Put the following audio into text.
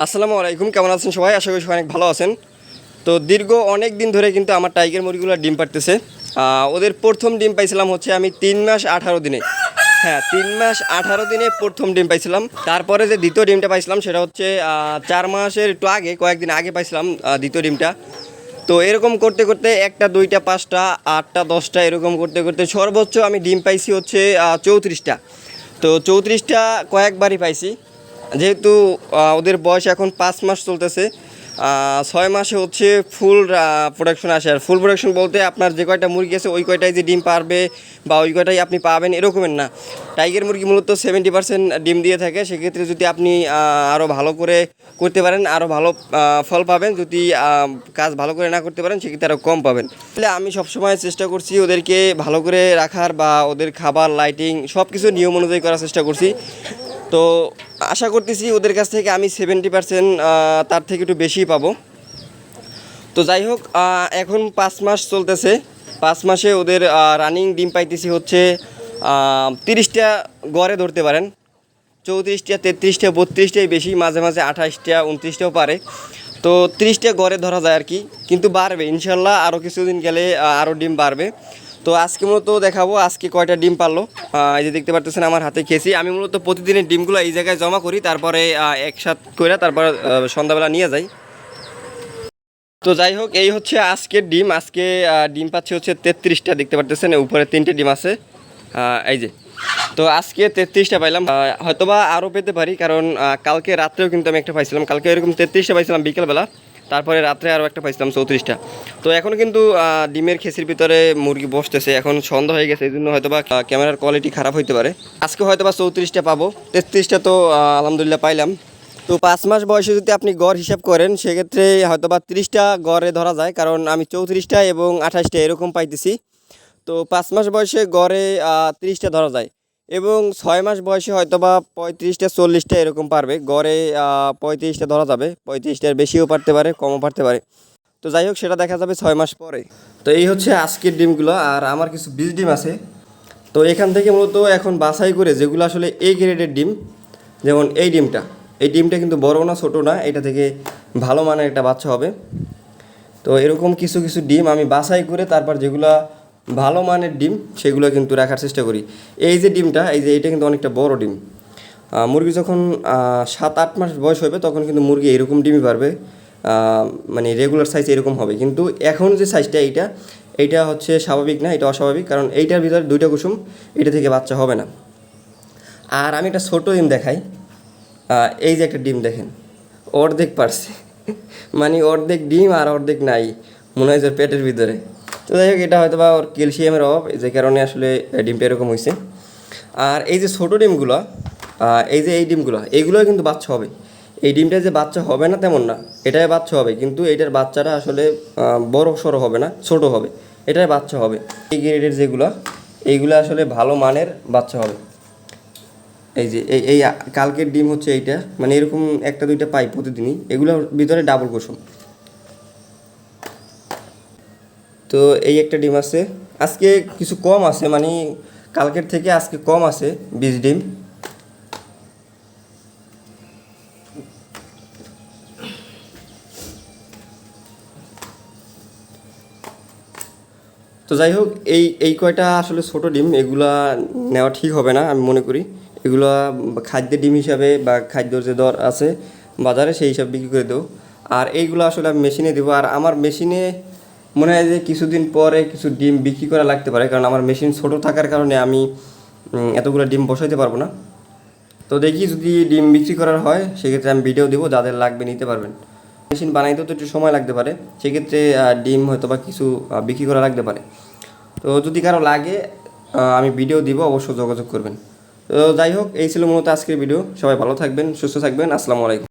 আসসালামু আলাইকুম, কেমন আছেন সবাই? আশা করি সবাই অনেক ভালো আছেন। তো দীর্ঘ অনেক দিন ধরে কিন্তু আমার টাইগার মুরগিগুলো ডিম পাড়তেছে। ওদের প্রথম ডিম পাইছিলাম হচ্ছে আমি তিন মাস আঠারো দিনে। হ্যাঁ তিন মাস আঠারো দিনে প্রথম ডিম পাইছিলাম। তারপরে যে দ্বিতীয় ডিমটা পাইছিলাম সেটা হচ্ছে চার মাসের একটু আগে, কয়েকদিন আগে পাইছিলাম দ্বিতীয় ডিমটা। তো এরকম করতে করতে একটা, দুইটা, পাঁচটা, আটটা, দশটা এরকম করতে করতে সর্বোচ্চ আমি ডিম পাইছি হচ্ছে চৌত্রিশটা। তো চৌত্রিশটা কয়েকবারই পাইছি। যেহেতু ওদের বয়স এখন পাঁচ মাস চলতেছে ছয় মাসে হচ্ছে ফুল প্রোডাকশন আসে। আর ফুল প্রোডাকশন বলতে আপনার যে কয়টা মুরগি আছে, ওই কয়টাই যে ডিম পারবে বা ওই কয়টাই আপনি পাবেন, এরকমের না। টাইগার মুরগি মূলত সেভেন্টি পার্সেন্ট ডিম দিয়ে থাকে। সেক্ষেত্রে যদি আপনি আরও ভালো করে করতে পারেন আরও ভালো ফল পাবেন, যদি কাজ ভালো করে না করতে পারেন, সেক্ষেত্রে আরও কম পাবেন। তাহলে আমি সবসময় চেষ্টা করছি ওদেরকে ভালো করে রাখার বা ওদের খাবার লাইটিং সব কিছু নিয়ম অনুযায়ী করার চেষ্টা করছি। তো আশা করতেছি ওদের কাছ থেকে আমি সেভেন্টি পার্সেন্ট তার থেকে একটু বেশি পাবো। তো যাই হোক এখন পাঁচ মাস চলতেছে। পাঁচ মাসে ওদের রানিং ডিম পাইতেছি হচ্ছে তিরিশটা গড়ে ধরতে পারেন। চৌত্রিশটা, তেত্রিশটা, বত্রিশটাই বেশি, মাঝে মাঝে আঠাশটা, উনত্রিশটাও পারে। তো তিরিশটা গড়ে ধরা যায় আর কি, কিন্তু বাড়বে। ইনশাল্লাহ আরও কিছুদিন গেলে আরও ডিম বাড়বে। তো আজকে মূলত দেখাবো, আজকে কয়টা ডিম পারল। এই যে দেখতে পারতেছেন আমার হাতে খেয়েছি। আমি মূলত প্রতিদিনের ডিমগুলো এই জায়গায় জমা করি, তারপরে একসাথ করে তারপর সন্ধ্যাবেলা নিয়ে যাই। তো যাই হোক, এই হচ্ছে আজকের ডিম। আজকে ডিম পাচ্ছে হচ্ছে তেত্রিশটা, দেখতে পারতেছেন? উপরে তিনটে ডিম আছে। এই যে। তো আজকে তেত্রিশটা পাইলাম। হয়তোবা আরও পেতে পারি, কারণ কালকে রাত্রেও কিন্তু আমি একটা পাইছিলাম। কালকে এরকম তেত্রিশটা পাইছিলাম বিকেলবেলা। তারপরে রাত্রে আরও একটা পাইছিলাম চৌত্রিশটা। তো এখন কিন্তু ডিমের খেসির ভিতরে মুরগি বসতেছে। এখন সন্ধ্যা হয়ে গেছে এই জন্য হয়তোবা আহ, ক্যামেরার কোয়ালিটি খারাপ হইতে পারে। আজকে হয়তোবা চৌত্রিশটা পাবো। তেত্রিশটা তো আলহামদুলিল্লাহ পাইলাম। তো পাঁচ মাস বয়সে যদি আপনি গড় হিসাব করেন সেক্ষেত্রে হয়তো বা তিরিশটা গড়ে ধরা যায়। কারণ আমি চৌত্রিশটা এবং আঠাশটা এরকম পাইতেছি। তো পাঁচ মাস বয়সে গড়ে তিরিশটা ধরা যায়। এবং ছয় মাস বয়সে হয়তো বা পঁয়ত্রিশটা, চল্লিশটা এরকম পারবে। গড়ে পঁয়ত্রিশটা ধরা যাবে। পঁয়ত্রিশটার বেশিও পারতে পারে, কমও পারতে পারে। তো যাই হোক, সেটা দেখা যাবে ছয় মাস পরে। তো এই হচ্ছে আজকের ডিমগুলো, আর আমার কিছু বীজ ডিম আছে। তো এখান থেকে মূলত এখন বাছাই করে যেগুলো আসলে এ গ্রেডের ডিম, যেমন এই ডিমটা। এই ডিমটা কিন্তু বড় না, ছোটো না, এটা থেকে ভালো মানের একটা বাচ্চা হবে। তো এরকম কিছু কিছু ডিম আমি বাছাই করে তারপর যেগুলো ভালো মানের ডিম সেগুলো কিন্তু রাখার চেষ্টা করি। এই যে ডিমটা, এই যে এটা কিন্তু অনেকটা বড় ডিম। মুরগি যখন সাত আট মাস বয়স হবে তখন কিন্তু মুরগি এরকম ডিমই পারবে। মানে রেগুলার সাইজ এরকম হবে। কিন্তু এখন যে সাইজটা এইটা এইটা হচ্ছে স্বাভাবিক না, এটা অস্বাভাবিক। কারণ এইটার ভিতরে দুইটা কুসুম, এটা থেকে বাচ্চা হবে না। আর আমি একটা ছোটো ডিম দেখাই। এই যে একটা ডিম দেখেন, অর্ধেক পারছে। মানে অর্ধেক ডিম আর অর্ধেক নাই, মনে হয় যে পেটের ভিতরে। তো যাই হোক এটা হয়তো বা ওর ক্যালসিয়ামের অভাব যে কারণে আসলে ডিমটা এরকম হয়েছে আর এই যে ছোটো ডিমগুলো এই যে এই ডিমগুলো এইগুলো কিন্তু বাচ্চা হবে। এই ডিমটা যে বাচ্চা হবে না তেমন না, এটাই বাচ্চা হবে। কিন্তু এটার বাচ্চাটা আসলে বড় সড়ো হবে না, ছোট হবে। এটাই বাচ্চা হবে। এই গ্রেডের যেগুলো, এইগুলো আসলে ভালো মানের বাচ্চা হবে। এই যে, এই এই কালকের ডিম হচ্ছে এইটা মানে এরকম একটা দুইটা পাই প্রতিদিনই, এগুলোর ভিতরে ডাবল কুসুম। তো এই একটা ডিম আছে। আজকে কিছু কম আছে মানে কালকের থেকে আজকে কম আছে বীজ ডিম। তো যাই হোক, এই এই কয়টা আসলে ছোট ডিম, এগুলা নেওয়া ঠিক হবে না আমি মনে করি। এগুলা খাদ্যের ডিম হিসাবে বা খাদ্যর যে দর আছে বাজারে সেই হিসাবে বিক্রি করে দেবো। আর এইগুলো আসলে আমি মেশিনে দেবো। আর আমার মেশিনে মনে হয় যে কিছুদিন পরে কিছু ডিম বিক্রি করা লাগতে পারে, কারণ আমার মেশিন ছোট থাকার কারণে আমি এতগুলো ডিম বসাইতে পারব না। তো দেখি যদি ডিম বিক্রি করার হয়, সেক্ষেত্রে আমি ভিডিও দেবো, যাদের লাগবে নিতে পারবেন। মেশিন বানাইতেও তো একটু সময় লাগতে পারে, সেক্ষেত্রে ডিম হয়তো বা কিছু বিক্রি করা লাগতে পারে। তো যদি কারও লাগে আমি ভিডিও দিব, অবশ্যই যোগাযোগ করবেন। তো যাই হোক, এই ছিল মূলত আজকের ভিডিও সবাই ভালো থাকবেন, সুস্থ থাকবেন, আসসালামু আলাইকুম।